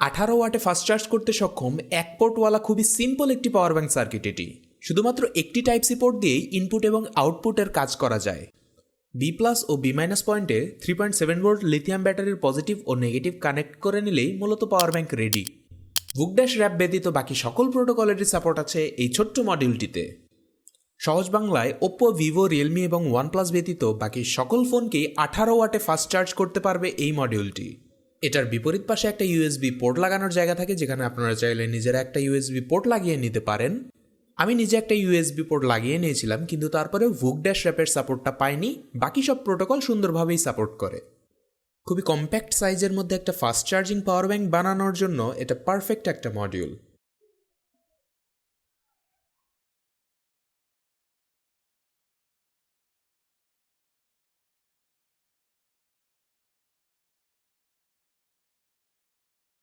আঠারো ওয়াটে fast charge করতে সক্ষম এক পোর্টওয়ালা খুবই সিম্পল একটি পাওয়ার ব্যাংক সার্কিট এটি। শুধুমাত্র একটি টাইপ সি পোর্ট দিয়েই ইনপুট এবং আউটপুটের কাজ করা যায়। বি প্লাস ও বি মাইনাস পয়েন্টে three point seven volt lithium ব্যাটারির পজিটিভ ও নেগেটিভ কানেক্ট করে নিলেই মূলত পাওয়ার ব্যাংক রেডি বুকড্যাশ র্যাপ ব্যতীত বাকি সকল প্রোটোকলেরই সাপোর্ট আছে এই ছোট্ট মডিউলটিতে সহজ বাংলায় ওপ্পো ভিভো রিয়েলমি এবং ওয়ানপ্লাস ব্যতীত বাকি সকল ফোনকেই আঠারো ওয়াটে ফাস্ট চার্জ করতে পারবে এই মডিউলটি এটার বিপরীত পাশে একটা ইউএসবি পোর্ট লাগানোর জায়গা থাকে, যেখানে আপনারা চাইলে নিজেরা একটা ইউএসবি পোর্ট লাগিয়ে নিতে পারেন। আমি নিজে একটা ইউএসবি পোর্ট লাগিয়ে নিয়েছিলাম, কিন্তু তারপরে ভুক ড্যাশ র্যাপের সাপোর্টটা পাইনি। বাকি সব প্রোটোকল সুন্দরভাবেই সাপোর্ট করে। খুবই কম্প্যাক্ট সাইজের মধ্যে একটা ফাস্ট চার্জিং পাওয়ার ব্যাঙ্ক বানানোর জন্য এটা পারফেক্ট একটা মডিউল